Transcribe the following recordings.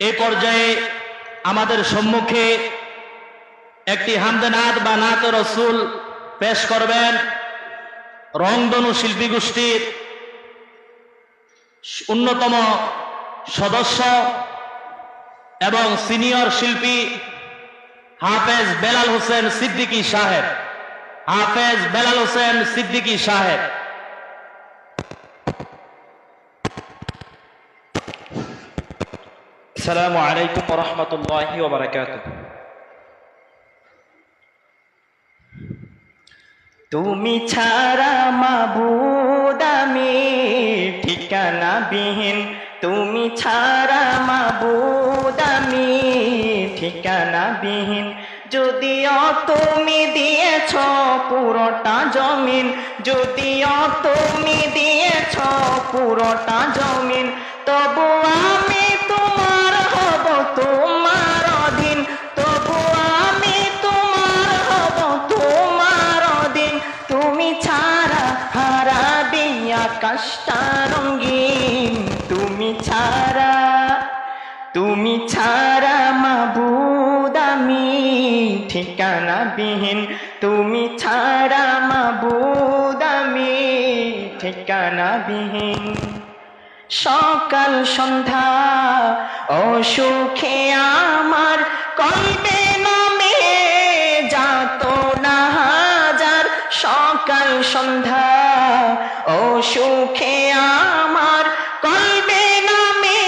এই পর্যায়ে আমাদের সম্মুখে একটি হামদেনাথ বা নাত রসুল পেশ করবেন। রংধনু শিল্পী গোষ্ঠীর অন্যতম সদস্য এবং সিনিয়র শিল্পী হাফেজ বেলাল হোসেন সিদ্দিকী সাহেব। হাফেজ বেলাল হোসেন সিদ্দিকী সাহেব। আসসালামু আলাইকুম রহমতুল্লাহি ওবরাকাত তুমি ছাড়া মাবুদামি ঠিকানা বিহীন তুমি ছাড়া মাবুদামি ঠিকানা বিহীন যদিও তুমি দিয়েছ পুরোটা জমিন, যদিও তুমি দিয়েছ পুরোটা জমিন, তবু আমি তুমি ছাড়া হারা দিয়া কাষ্টা রঙ্গিন তুমি ছাড়া তুমি ছাড়া মাবুদ আমি। ঠিকানা বিহীন তুমি ছাড়া মাবুদ আমি। ঠিকানা বিহীন সকাল সন্ধ্যা, অসুখে আমার কলবে সন্ধ্যা অসুখে আমার কলবে নামে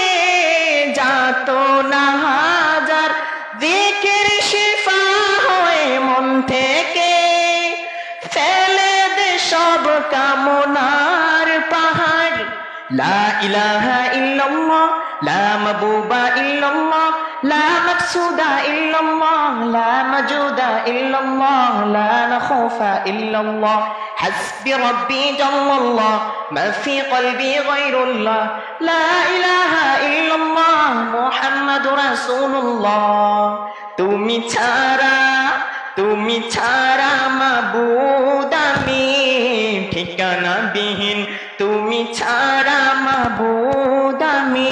যাত না হাজার। দিকের শিফা হয়ে মন থেকে ফেলে দে সব কামনার পাহাড়। লা ইলাহা ইল্লাল্লাহ, লা মাবুবা ইল্লাল্লাহ, লা মাকসুদা ইল্লাল্লাহ, লা মাজুদা ইল্লাল্লাহ, লা নাখুফা ইল্লাল্লাহ। حسبي ربي جل الله ما في قلبي غير الله لا إله إلا الله محمد رسول الله তুমি ছাড়া তুমি ছাড়া মাবুদ আমি ঠিকানা বিহীন তুমি ছাড়া মাবুদ আমি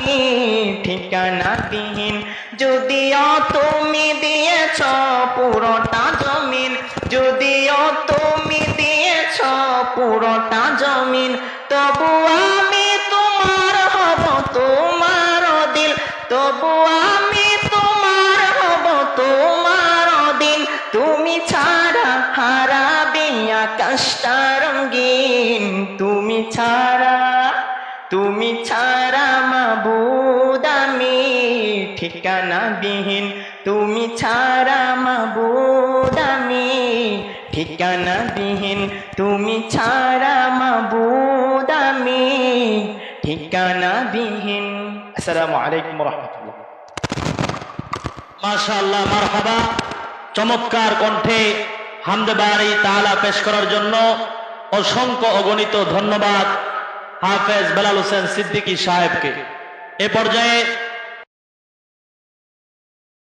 ঠিকানা বিহীন যদিও তুমি দিয়েছ পুরোটা পুরোটা জমিন। তবু আমি তোমার হব, তোমার দিল। তবু আমি তোমার হব, তোমার দিন তুমি ছাড়া হারাবে আকাশটা রঙ্গিন তুমি ছাড়া তুমি ছাড়া মাবুদ আমি ঠিকানা বিহীন তুমি ছাড়া মাবুদ আমি ঠিকানা বিহীন তুমি ছাড়া মাবুদ আমি। ঠিকানা বিহীন আসসালামু আলাইকুম রহমতুল্লাহ। মাশাআল্লাহ, মারহাবা। চমৎকার কণ্ঠে হামদে বাড়ি তাআলা পেশ করার জন্য অসংখ্য অগণিত ধন্যবাদ হাফেজ বেলাল হোসেন সিদ্দিকী সাহেবকে। এ পর্যায়ে